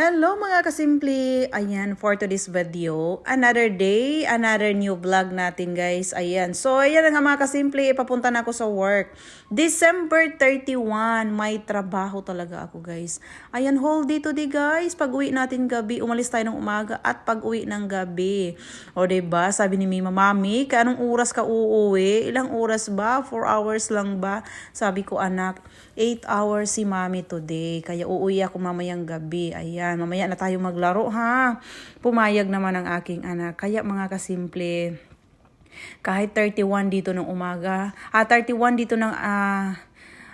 Hello mga kasimple! Ayan, for today's video, another day, another new vlog natin guys. Ayan, so ayan nga mga kasimple, papunta na ako sa work. December 31, may trabaho talaga ako guys. Ayan, holiday today guys. Pag uwi natin gabi, umalis tayo ng umaga at pag uwi ng gabi. O ba diba, sabi ni Mima, Mami, ka anong oras ka uuwi? Ilang oras ba? 4 hours lang ba? Sabi ko, anak, 8 hours si Mami today. Kaya uuwi ako mamayang gabi. Ayan, mamaya na tayo maglaro ha. Pumayag naman ang aking anak. Kaya mga kasimple, kahit 31 dito ng umaga, ah 31 dito ng ah,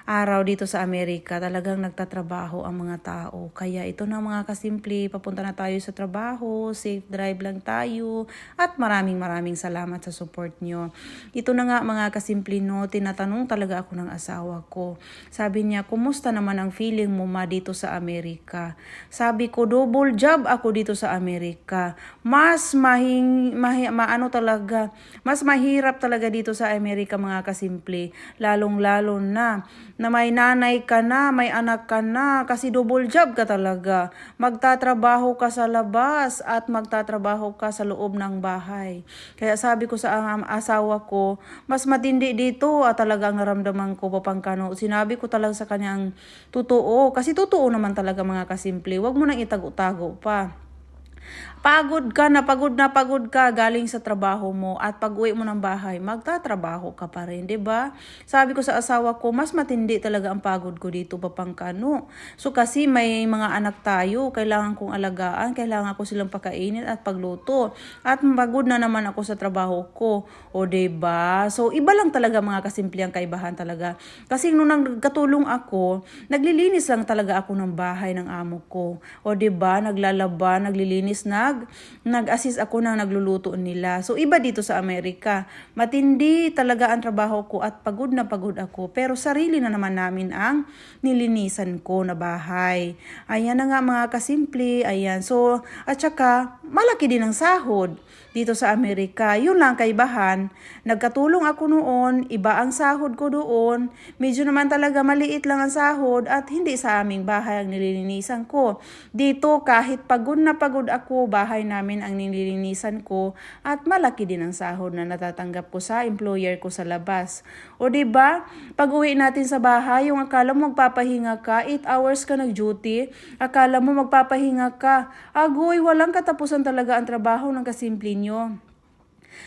araw dito sa Amerika, talagang nagtatrabaho ang mga tao. Kaya ito na mga kasimple, papunta na tayo sa trabaho, safe drive lang tayo, at maraming maraming salamat sa support nyo. Ito na nga mga kasimple no, tinatanong talaga ako ng asawa ko. Sabi niya, kumusta naman ang feeling mo ma dito sa Amerika? Sabi ko, double job ako dito sa Amerika. Mas mahing, mahi, maano talaga, mas mahirap talaga dito sa Amerika mga kasimple, lalong-lalo na na may nanay ka na, may anak ka na, kasi double job ka talaga. Magtatrabaho ka sa labas at magtatrabaho ka sa loob ng bahay. Kaya sabi ko sa asawa ko, mas matindi dito at talagang naramdaman ko papangkano. Sinabi ko talaga sa kanyang totoo, kasi totoo naman talaga mga kasimple. Huwag mo nang itago-tago pa. Pagod ka na, pagod na pagod ka galing sa trabaho mo at pag uwi mo ng bahay, magtatrabaho ka pa rin, 'di ba? Sabi ko sa asawa ko, mas matindi talaga ang pagod ko dito papangkano. So kasi may mga anak tayo, kailangan kong alagaan, kailangan ko silang pakainin at pagluto. At pagod na naman ako sa trabaho ko, o 'di ba? So iba lang talaga mga kasimple ang kaibahan talaga. Kasi nung nagkatulong ako, naglilinis lang talaga ako ng bahay ng amo ko. O 'di ba? Naglalaba, naglilinis, nag nag nag-assist ako na nagluluto nila. So iba dito sa Amerika. Matindi talaga ang trabaho ko at pagod na pagod ako. Pero sarili na naman namin ang nilinisan ko na bahay. Ayan na nga mga kasimple. Ayan. So at saka malaki din ang sahod dito sa Amerika. Yun lang kaibahan. Nagkatulong ako noon, iba ang sahod ko doon. Medyo naman talaga maliit lang ang sahod at hindi sa aming bahay ang nililinisan ko. Dito kahit pagod na pagod ako, bahay namin ang nililinisan ko at malaki din ang sahod na natatanggap ko sa employer ko sa labas. O ba? Pag uwi natin sa bahay, yung akala mo magpapahinga ka, 8 hours ka nag-duty, akala mo magpapahinga ka. Agoy, walang katapusan talaga ang trabaho ng kasimple nyo.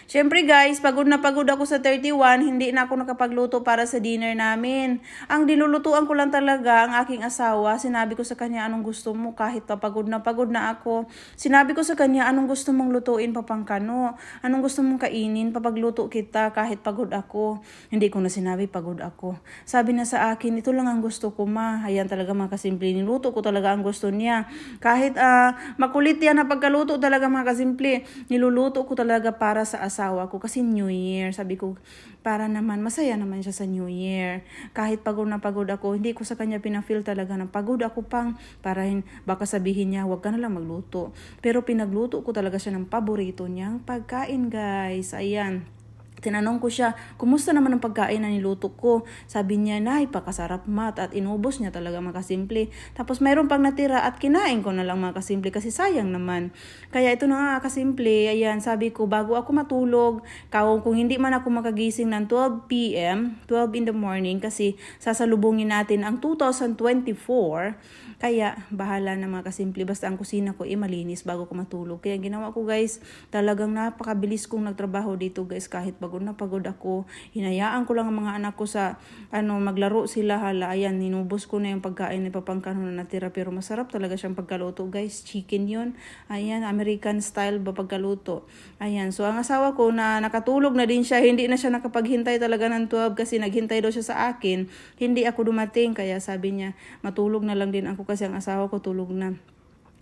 Siyempre guys, pagod na pagod ako sa 31, hindi na ako nakapagluto para sa dinner namin. Ang dilulutuan ko lang talaga ang aking asawa. Sinabi ko sa kanya anong gusto mo kahit pa pagod na pagod na ako. Sinabi ko sa kanya anong gusto mong lutuin papangkano. Anong gusto mong kainin papagluto kita kahit pagod ako. Hindi ko na sinabi pagod ako. Sabi na sa akin, ito lang ang gusto ko ma. Ayan talaga mga kasimple. Niluto ko talaga ang gusto niya. Kahit uh, makulit yan na pagkaluto talaga mga kasimple. Niluluto ko talaga para sa asawa ko kasi New Year. Sabi ko, para naman, masaya naman siya sa New Year. Kahit pagod na pagod ako, hindi ko sa kanya pinafeel talaga na pagod ako pang para baka sabihin niya, huwag ka na lang magluto. Pero pinagluto ko talaga siya ng paborito niyang pagkain, guys. Ayan. Tinanong ko siya, kumusta naman ang pagkain na niluto ko? Sabi niya, nay, pakasarap mat at inubos niya talaga mga kasimple. Tapos mayroon pang natira at kinain ko na lang mga kasimple kasi sayang naman. Kaya ito na nga kasimple, ayan, sabi ko, bago ako matulog, kung, kung hindi man ako makagising ng 12 p.m., 12 in the morning, kasi sasalubungin natin ang 2024, kaya bahala na mga kasimple, basta ang kusina ko, eh, malinis bago ko matulog. Kaya ginawa ko guys, talagang napakabilis kong nagtrabaho dito guys, kahit pag pagod na pagod ako. Hinayaan ko lang ang mga anak ko sa ano maglaro sila hala. Ayan, ninubos ko na yung pagkain ni papangkano na natira pero masarap talaga siyang pagkaluto guys. Chicken yun. Ayan, American style ba pagkaluto. Ayan, so ang asawa ko na nakatulog na din siya. Hindi na siya nakapaghintay talaga ng 12 kasi naghintay daw siya sa akin. Hindi ako dumating kaya sabi niya matulog na lang din ako kasi ang asawa ko tulog na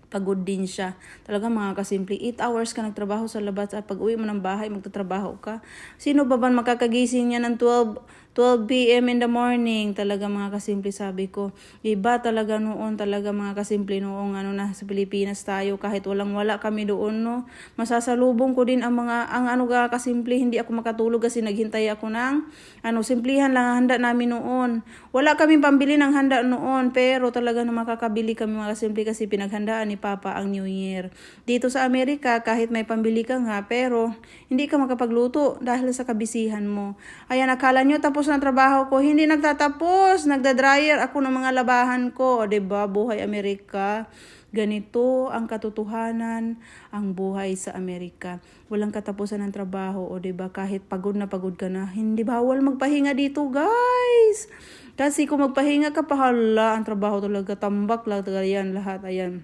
pagod din siya. Talaga mga kasimple, 8 hours ka nagtrabaho sa labas at pag uwi mo ng bahay, magtatrabaho ka. Sino ba ba makakagising niya ng 12 12 p.m. in the morning, talaga mga kasimple sabi ko. Iba talaga noon, talaga mga kasimple noong ano na sa Pilipinas tayo, kahit walang wala kami doon, no. Masasalubong ko din ang mga, ang ano ga kasimple, hindi ako makatulog kasi naghintay ako ng, ano, simplihan lang ang handa namin noon. Wala kami pambili ng handa noon, pero talaga na makakabili kami mga kasimple kasi pinaghandaan ni Papa ang New Year. Dito sa Amerika, kahit may pambili ka nga, pero hindi ka makapagluto dahil sa kabisihan mo. Ayan, akala nyo tapos na trabaho ko. Hindi nagtatapos. Nagda-dryer ako ng mga labahan ko. Ba Buhay Amerika. Ganito ang katotohanan, ang buhay sa Amerika. Walang katapusan ng trabaho, o 'di ba kahit pagod na pagod ka na, hindi bawal magpahinga dito, guys. Kasi kung magpahinga ka, pahala, ang trabaho talaga, tambak lang talaga yan, lahat, ayan.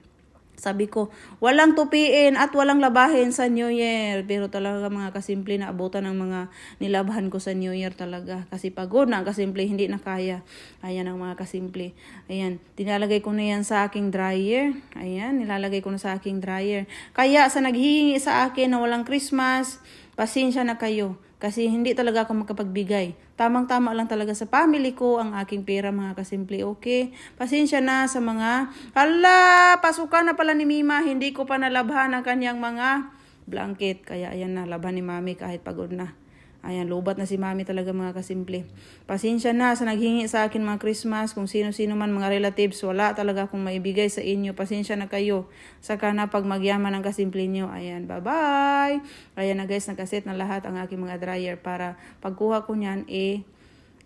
Sabi ko, walang tupiin at walang labahin sa New Year. Pero talaga mga kasimple na abutan ng mga nilabahan ko sa New Year talaga. Kasi pagod na ang kasimple, hindi na kaya. Ayan ang mga kasimple. Ayan, tinalagay ko na yan sa aking dryer. Ayan, nilalagay ko na sa aking dryer. Kaya sa naghihingi sa akin na walang Christmas, pasensya na kayo. Kasi hindi talaga ako makapagbigay. Tamang-tama lang talaga sa family ko ang aking pera mga kasimple. Okay? Pasensya na sa mga, hala, pasukan na pala ni Mima. Hindi ko pa nalabhan ang kanyang mga blanket. Kaya ayan na, labhan ni Mami kahit pagod na. Ayan, lubat na si Mami talaga mga kasimple. Pasensya na sa naghingi sa akin mga Christmas, kung sino-sino man mga relatives, wala talaga akong maibigay sa inyo. Pasensya na kayo. Saka na pag magyaman ang kasimple nyo. Ayan, bye-bye. Ayan na guys, nakaset na lahat ang aking mga dryer para pagkuha ko niyan, eh,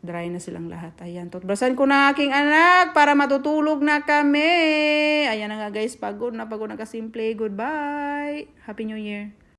dry na silang lahat. Ayan, tutbasan ko na aking anak para matutulog na kami. Ayan na nga guys, pagod na pagod na kasimple. Goodbye. Happy New Year.